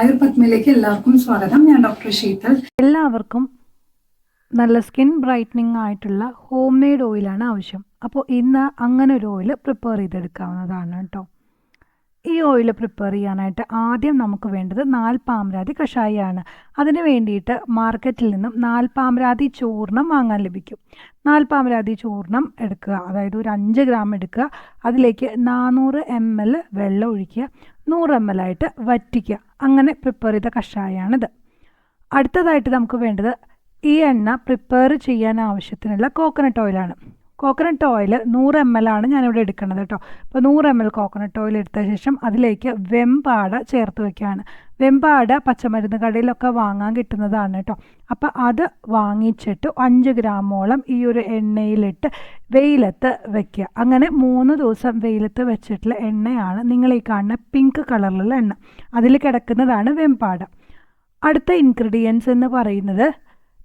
ആയുർപത്മയിലേക്ക് എല്ലാവർക്കും സ്വാഗതം. ഞാൻ ഡോക്ടർ ശീതൽ എല്ലാവർക്കും നല്ല സ്കിൻ ബ്രൈറ്റനിങ് ആയിട്ടുള്ള ഹോം മെയ്ഡ് ഓയിലാണ് ആവശ്യം. അപ്പോൾ ഇന്ന് അങ്ങനെ ഒരു ഓയിൽ പ്രിപ്പയർ ചെയ്തെടുക്കാവുന്നതാണ് കേട്ടോ. ഈ ഓയിൽ പ്രിപ്പയർ ചെയ്യാനായിട്ട് ആദ്യം നമുക്ക് വേണ്ടത് നാൽപ്പാമരാതി കഷായമാണ് അതിന് വേണ്ടിയിട്ട് മാർക്കറ്റിൽ നിന്നും നാൽപ്പാമരാതി ചൂർണം വാങ്ങാൻ ലഭിക്കും. നാൽപ്പാമരാതി ചൂർണം എടുക്കുക. അതായത് ഒരു അഞ്ച് ഗ്രാം എടുക്കുക. അതിലേക്ക് നാനൂറ് എം എൽ വെള്ളം ഒഴിക്കുക. നൂറ് എം എൽ ആയിട്ട് വറ്റിക്കുക. അങ്ങനെ പ്രിപ്പയർ ചെയ്ത കഷായമാണിത് അടുത്തതായിട്ട് നമുക്ക് വേണ്ടത് ഈ എണ്ണ പ്രിപ്പയർ ചെയ്യാൻ ആവശ്യത്തിനുള്ള കോക്കനട്ട് ഓയിലാണ് കോക്കനട്ട് ഓയിൽ നൂറ് എം എൽ ആണ് ഞാനിവിടെ എടുക്കുന്നത് കേട്ടോ അപ്പോൾ നൂറ് എം എൽ കോക്കനട്ട് ഓയിൽ എടുത്ത ശേഷം അതിലേക്ക് വെമ്പാട ചേർത്ത് വെക്കുകയാണ് വെമ്പാട പച്ചമരുന്ന് കടയിലൊക്കെ വാങ്ങാൻ കിട്ടുന്നതാണ് കേട്ടോ അപ്പോൾ അത് വാങ്ങിച്ചിട്ട് അഞ്ച് ഗ്രാമോളം ഈ ഒരു എണ്ണയിലിട്ട് വെയിലത്ത് വെക്കുക. അങ്ങനെ മൂന്ന് ദിവസം വെയിലത്ത് വെച്ചിട്ടുള്ള എണ്ണയാണ് നിങ്ങൾ ഈ കാണുന്ന പിങ്ക് കളറിലുള്ള എണ്ണ. അതിൽ കിടക്കുന്നതാണ് വെമ്പാട. അടുത്ത ഇൻഗ്രീഡിയൻസ് എന്ന് പറയുന്നത്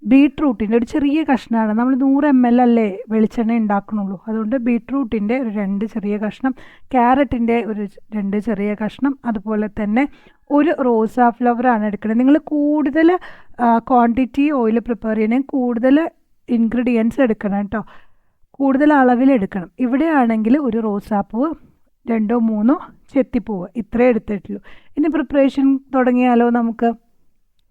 ബീട്രൂട്ടിന്റെ ഒരു ചെറിയ കഷ്ണമാണ് നമ്മൾ നൂറ് എം എൽ അല്ലേ വെളിച്ചെണ്ണ ഉണ്ടാക്കണുള്ളൂ. അതുകൊണ്ട് ബീട്രൂട്ടിന്റെ ഒരു രണ്ട് ചെറിയ കഷ്ണം ക്യാരറ്റിന്റെ ഒരു രണ്ട് ചെറിയ കഷ്ണം അതുപോലെ തന്നെ ഒരു റോസാ ഫ്ലവറാണ് എടുക്കുന്നത് നിങ്ങൾ കൂടുതൽ ക്വാണ്ടിറ്റി ഓയിൽ പ്രിപ്പയർ ചെയ്യണമെങ്കിൽ കൂടുതൽ ഇൻഗ്രീഡിയൻസ് എടുക്കണം കേട്ടോ. കൂടുതൽ അളവിൽ എടുക്കണം. ഇവിടെയാണെങ്കിൽ ഒരു റോസാപ്പൂവ് രണ്ടോ മൂന്നോ ചെത്തിപ്പൂവ് ഇത്രേ എടുത്തിട്ടുള്ളൂ. ഇനി പ്രിപ്പറേഷൻ തുടങ്ങിയാലോ നമുക്ക്?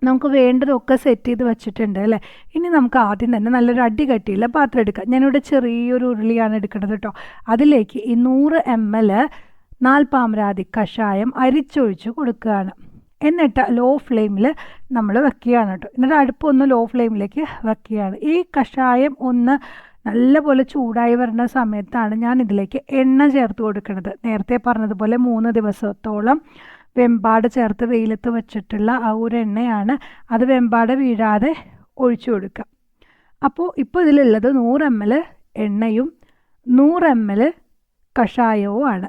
നമുക്ക് വേണ്ടതൊക്കെ സെറ്റ് ചെയ്ത് വെച്ചിട്ടുണ്ട് അല്ലേ? ഇനി നമുക്ക് ആദ്യം തന്നെ നല്ലൊരു അടി കട്ടിയുള്ള പാത്രം എടുക്കാം. ഞാനിവിടെ ചെറിയൊരു ഉരുളിയാണ് എടുക്കുന്നത് കേട്ടോ. അതിലേക്ക് ഈ നൂറ് എം എൽ നാൽപ്പാമരാതി കഷായം അരിച്ചൊഴിച്ച് കൊടുക്കുകയാണ്. എന്നിട്ട് ലോ ഫ്ലെയിമിൽ നമ്മൾ വെക്കുകയാണ് കേട്ടോ. എന്നിട്ട് അടുപ്പൊന്ന് ലോ ഫ്ലെയിമിലേക്ക് വെക്കുകയാണ്. ഈ കഷായം ഒന്ന് നല്ലപോലെ ചൂടായി വരുന്ന സമയത്താണ് ഞാൻ ഇതിലേക്ക് എണ്ണ ചേർത്ത് കൊടുക്കുന്നത്. നേരത്തെ പറഞ്ഞതുപോലെ മൂന്ന് ദിവസത്തോളം വെമ്പാട് ചേർത്ത് വെയിലത്ത് വെച്ചിട്ടുള്ള ആ ഒരു എണ്ണയാണ് അത് വെമ്പാട് വീഴാതെ ഒഴിച്ചു കൊടുക്കുക. അപ്പോൾ ഇപ്പോൾ ഇതിലുള്ളത് നൂറ് എം എൽ എണ്ണയും നൂറ് എം എൽ കഷായവും ആണ്.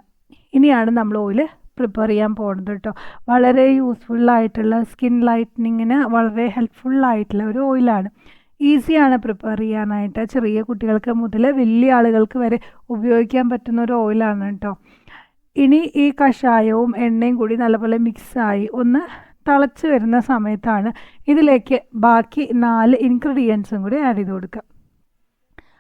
ഇനിയാണ് നമ്മൾ ഓയിൽ പ്രിപ്പയർ ചെയ്യാൻ പോകുന്നത് കേട്ടോ. വളരെ യൂസ്ഫുള്ളായിട്ടുള്ള സ്കിൻ ലൈറ്റനിങ്ങിന് വളരെ ഹെൽപ്ഫുള്ളായിട്ടുള്ള ഒരു ഓയിലാണ് ഈസിയാണ് പ്രിപ്പയർ ചെയ്യാനായിട്ട്. ചെറിയ കുട്ടികൾക്ക് മുതൽ വലിയ ആളുകൾക്ക് വരെ ഉപയോഗിക്കാൻ പറ്റുന്ന ഒരു ഓയിലാണ് കേട്ടോ. ഇനി ഈ കഷായവും എണ്ണയും കൂടി നല്ലപോലെ മിക്സായി ഒന്ന് തിളച്ച് വരുന്ന സമയത്താണ് ഇതിലേക്ക് ബാക്കി നാല് ഇൻഗ്രീഡിയൻസും കൂടി ആഡ് ചെയ്ത് കൊടുക്കുക.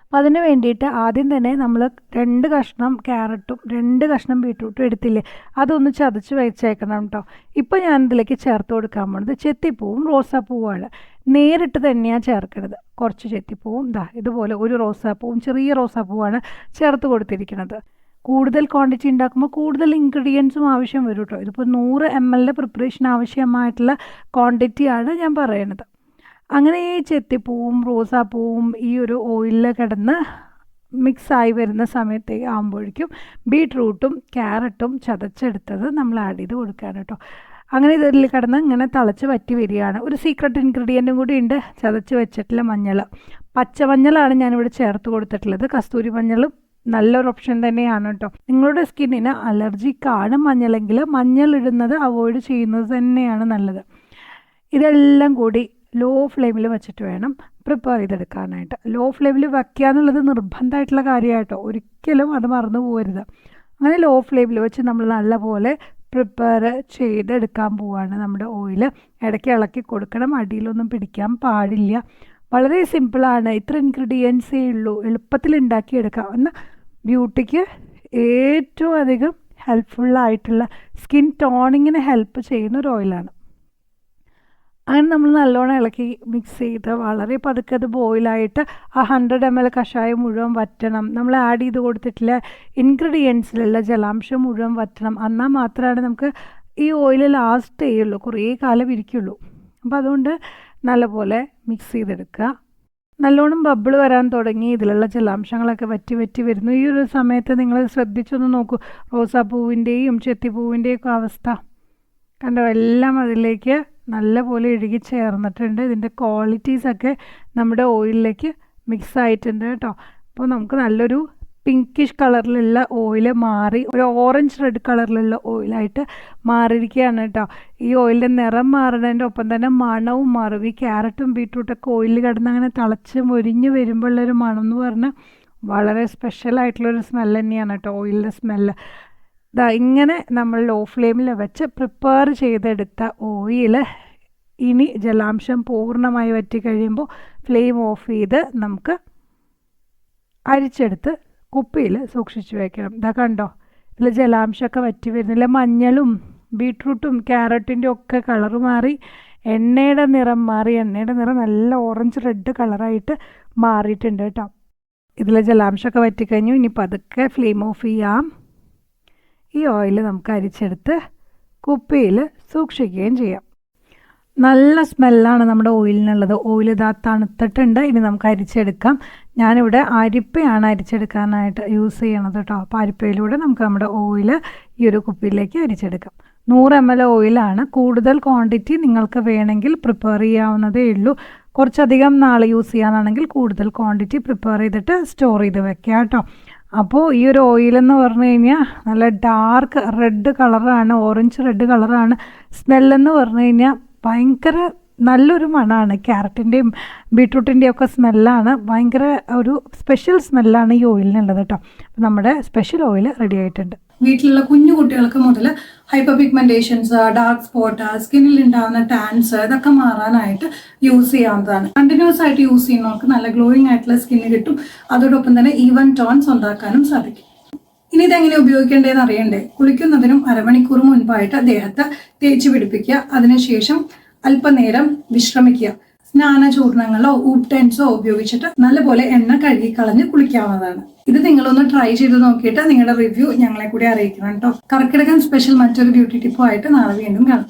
അപ്പോൾ അതിന് വേണ്ടിയിട്ട് ആദ്യം തന്നെ നമ്മൾ രണ്ട് കഷ്ണം ക്യാരറ്റും രണ്ട് കഷ്ണം ബീട്രൂട്ടും എടുത്തില്ലേ അതൊന്ന് ചതച്ച് വെച്ചേക്കണം കേട്ടോ. ഇപ്പോൾ ഞാൻ ഇതിലേക്ക് ചേർത്ത് കൊടുക്കാൻ പോണത് ചെത്തിപ്പൂവും റോസാപ്പൂവുമാണ്. നേരിട്ട് തന്നെയാണ് ചേർക്കുന്നത് കുറച്ച് ചെത്തിപ്പൂവും ഇതാ ഇതുപോലെ ഒരു റോസാപ്പൂവും ചെറിയ റോസാപ്പൂവാണ് ചേർത്ത് കൊടുത്തിരിക്കുന്നത് കൂടുതൽ ക്വാണ്ടിറ്റി ഉണ്ടാക്കുമ്പോൾ കൂടുതൽ ഇൻഗ്രീഡിയൻസും ആവശ്യം വരും കേട്ടോ ഇതിപ്പോൾ നൂറ് എം എല്ലിന്റെ പ്രിപ്പറേഷൻ ആവശ്യമായിട്ടുള്ള ക്വാണ്ടിറ്റിയാണ് ഞാൻ പറയണത്. അങ്ങനെ ഈ ചെത്തിപ്പൂവും റോസാപ്പൂവും ഈ ഒരു ഓയിലിൽ കിടന്ന് മിക്സായി വരുന്ന സമയത്തേക്ക് ആകുമ്പോഴേക്കും ബീട്രൂട്ടും ക്യാരറ്റും ചതച്ചെടുത്തത് നമ്മൾ ആഡ് ചെയ്ത് കൊടുക്കുകയാണ് കേട്ടോ അങ്ങനെ ഇതിൽ കിടന്ന് ഇങ്ങനെ തിളച്ച് വറ്റി വരികയാണ്. ഒരു സീക്രട്ട് ഇൻഗ്രീഡിയന്റും കൂടി ഉണ്ട്. ചതച്ച് വെച്ചിട്ടുള്ള മഞ്ഞൾ. പച്ചമഞ്ഞളാണ് ഞാനിവിടെ ചേർത്ത് കൊടുത്തിട്ടുള്ളത്. കസ്തൂരി മഞ്ഞളും നല്ലൊരു ഓപ്ഷൻ തന്നെയാണ് കേട്ടോ നിങ്ങളുടെ സ്കിന്നിന് അലർജിക്കാണ് മഞ്ഞളെങ്കിൽ മഞ്ഞൾ ഇടുന്നത് അവോയ്ഡ് ചെയ്യുന്നത് തന്നെയാണ് നല്ലത്. ഇതെല്ലാം കൂടി ലോ ഫ്ലെയിമിൽ വെച്ചിട്ട് വേണം പ്രിപ്പയർ ചെയ്തെടുക്കാനായിട്ട്. ലോ ഫ്ലെയിമിൽ വയ്ക്കുക എന്നുള്ളത് നിർബന്ധമായിട്ടുള്ള കാര്യമായിട്ടോ ഒരിക്കലും അത് മറന്നു പോകരുത് അങ്ങനെ ലോ ഫ്ലെയിമിൽ വെച്ച് നമ്മൾ നല്ലപോലെ പ്രിപ്പയർ ചെയ്തെടുക്കാൻ പോവാണ് നമ്മുടെ ഓയിൽ ഇടയ്ക്ക് ഇളക്കി കൊടുക്കണം അടിയിലൊന്നും പിടിക്കാൻ പാടില്ല. വളരെ സിമ്പിളാണ് ഇത്ര ഇൻഗ്രീഡിയൻസേ ഉള്ളൂ. എളുപ്പത്തിൽ ഉണ്ടാക്കിയെടുക്കാം. എന്നാൽ ബ്യൂട്ടിക്ക് ഏറ്റവും അധികം ഹെൽപ്ഫുള്ളായിട്ടുള്ള സ്കിൻ ടോണിങ്ങിന് ഹെൽപ്പ് ചെയ്യുന്ന ഒരു ഓയിലാണ് അങ്ങനെ നമ്മൾ നല്ലോണം ഇളക്കി മിക്സ് ചെയ്ത് വളരെ പതുക്കെ അത് ബോയിലായിട്ട് ആ ഹൺഡ്രഡ് എം എൽ കഷായം മുഴുവൻ വറ്റണം. നമ്മൾ ആഡ് ചെയ്ത് കൊടുത്തിട്ടില്ല ഇൻഗ്രീഡിയൻസിലുള്ള ജലാംശം മുഴുവൻ വറ്റണം. എന്നാൽ മാത്രമാണ് നമുക്ക് ഈ ഓയിൽ ലാസ്റ്റ് ചെയ്യുള്ളൂ. കുറേ കാലം ഇരിക്കുള്ളൂ. അപ്പോൾ അതുകൊണ്ട് നല്ലപോലെ മിക്സ് ചെയ്തെടുക്കുക. നല്ലോണം ബബിൾ വരാൻ തുടങ്ങി. ഇതിലുള്ള ജലാംശങ്ങളൊക്കെ വറ്റി വറ്റി വരുന്നു. ഈ ഒരു സമയത്ത് നിങ്ങൾ ശ്രദ്ധിച്ചൊന്ന് നോക്കൂ. റോസാപ്പൂവിന്റെയും ചെത്തിപ്പൂവിന്റെയും ഒക്കെ അവസ്ഥ. കണ്ടോ? എല്ലാം അതിലേക്ക് നല്ലപോലെ ഇഴുകി ചേർന്നിട്ടുണ്ട്. ഇതിന്റെ ക്വാളിറ്റീസൊക്കെ നമ്മുടെ ഓയിലിലേക്ക് മിക്സ് ആയിട്ടുണ്ട് കേട്ടോ. അപ്പോൾ നമുക്ക് നല്ലൊരു പിങ്കിഷ് കളറിലുള്ള ഓയിൽ മാറി ഒരു ഓറഞ്ച് റെഡ് കളറിലുള്ള ഓയിലായിട്ട് മാറിയിരിക്കുകയാണ് കേട്ടോ. ഈ ഓയിലിന്റെ നിറം മാറുന്നതിന്റെ ഒപ്പം തന്നെ മണവും മാറും. ഈ ക്യാരറ്റും ബീട്രൂട്ടൊക്കെ ഓയിലിൽ കിടന്ന് അങ്ങനെ തിളച്ച് മൊരിഞ്ഞ് വരുമ്പോഴുള്ളൊരു മണം എന്ന് പറഞ്ഞാൽ വളരെ സ്പെഷ്യൽ ആയിട്ടുള്ളൊരു സ്മെല്ല് തന്നെയാണ് കേട്ടോ ഓയിലിന്റെ സ്മെല്ല് ഇതാ ഇങ്ങനെ നമ്മൾ ലോ ഫ്ലെയിമിൽ വെച്ച് പ്രിപ്പയർ ചെയ്തെടുത്ത ഓയിൽ ഇനി ജലാംശം പൂർണമായി വറ്റി കഴിയുമ്പോൾ ഫ്ലെയിം ഓഫ് ചെയ്ത് നമുക്ക് അരിച്ചെടുത്ത് കുപ്പിയിൽ സൂക്ഷിച്ചു വെക്കണം. ഇതാ കണ്ടോ? ഇതിൽ ജലാംശമൊക്കെ വറ്റി വരുന്നില്ല മഞ്ഞളും ബീട്രൂട്ടും ക്യാരറ്റിന്റെ ഒക്കെ കളർ മാറി എണ്ണയുടെ നിറം മാറി എണ്ണയുടെ നിറം നല്ല ഓറഞ്ച് റെഡ് കളറായിട്ട് മാറിയിട്ടുണ്ട് കേട്ടോ. ഇതിലെ ജലാംശമൊക്കെ വറ്റിക്കഴിഞ്ഞു. ഇനി പതുക്കെ ഫ്ലെയിം ഓഫ് ചെയ്യാം. ഈ ഓയിൽ നമുക്ക് അരിച്ചെടുത്ത് കുപ്പിയിൽ സൂക്ഷിക്കുകയും ചെയ്യാം. നല്ല സ്മെല്ലാണ് നമ്മുടെ ഓയിലിനുള്ളത്. ഓയിൽ ഇതാ തണുത്തിട്ടുണ്ട്. ഇനി നമുക്ക് അരിച്ചെടുക്കാം. ഞാനിവിടെ അരിപ്പയാണ് അരിച്ചെടുക്കാനായിട്ട് യൂസ് ചെയ്യണത് കേട്ടോ അപ്പോൾ അരിപ്പയിലൂടെ നമുക്ക് നമ്മുടെ ഓയിൽ ഈ ഒരു കുപ്പിയിലേക്ക് അരിച്ചെടുക്കാം. നൂറ് എം എൽ ഓയിലാണ്. കൂടുതൽ ക്വാണ്ടിറ്റി നിങ്ങൾക്ക് വേണമെങ്കിൽ പ്രിപ്പയർ ചെയ്യാവുന്നതേ ഉള്ളൂ. കുറച്ചധികം നാൾ യൂസ് ചെയ്യാനാണെങ്കിൽ കൂടുതൽ ക്വാണ്ടിറ്റി പ്രിപ്പയർ ചെയ്തിട്ട് സ്റ്റോർ ചെയ്ത് വെക്കാം കേട്ടോ അപ്പോൾ ഈ ഒരു ഓയിൽ എന്ന് പറഞ്ഞു കഴിഞ്ഞാൽ നല്ല ഡാർക്ക് റെഡ് കളറാണ്. ഓറഞ്ച് റെഡ് കളറാണ്. സ്മെല്ലെന്ന് പറഞ്ഞു കഴിഞ്ഞാൽ ഭയങ്കര നല്ലൊരു മണമാണ് ക്യാരറ്റിന്റെയും ബീട്രൂട്ടിന്റെയും ഒക്കെ സ്മെല്ലാണ്. ഭയങ്കര ഒരു സ്പെഷ്യൽ സ്മെല്ലാണ് ഈ ഓയിലിനുള്ളത് കേട്ടോ. നമ്മുടെ സ്പെഷ്യൽ ഓയിൽ റെഡി ആയിട്ടുണ്ട്. വീട്ടിലുള്ള കുഞ്ഞു കുട്ടികൾക്ക് മുതൽ ഹൈപ്പർ പിഗ്മെന്റേഷൻസ് ഡാർക്ക് സ്പോട്ട് സ്കിന്നിൽ ഉണ്ടാകുന്ന ടാൻസ് ഇതൊക്കെ മാറാനായിട്ട് യൂസ് ചെയ്യാവുന്നതാണ്. കണ്ടിന്യൂസ് ആയിട്ട് യൂസ് ചെയ്യുന്നവർക്ക് നല്ല ഗ്ലോയിങ് ആയിട്ടുള്ള സ്കിന്ന് കിട്ടും. അതോടൊപ്പം തന്നെ ഈവൻ ടോൺസ് ഉണ്ടാക്കാനും സാധിക്കും. ഇനി ഇതെങ്ങനെ ഉപയോഗിക്കേണ്ടതെന്ന് അറിയണ്ടേ? കുളിക്കുന്നതിനും അരമണിക്കൂർ മുൻപായിട്ട് ദേഹത്ത് തേച്ച് പിടിപ്പിക്കുക. അതിനുശേഷം അല്പനേരം വിശ്രമിക്കുക. സ്നാന ചൂർണങ്ങളോ ഊപ്ടെൻസോ ഉപയോഗിച്ചിട്ട് നല്ലപോലെ എണ്ണ കഴുകി കളഞ്ഞ് കുളിക്കാവുന്നതാണ്. ഇത് നിങ്ങളൊന്ന് ട്രൈ ചെയ്ത് നോക്കിയിട്ട് നിങ്ങളുടെ റിവ്യൂ ഞങ്ങളെ കൂടി അറിയിക്കണം കേട്ടോ. കർക്കിടകൻ സ്പെഷ്യൽ മറ്റൊരു ബ്യൂട്ടി ടിപ്പുമായിട്ട് നാളെ വീണ്ടും കാണാം.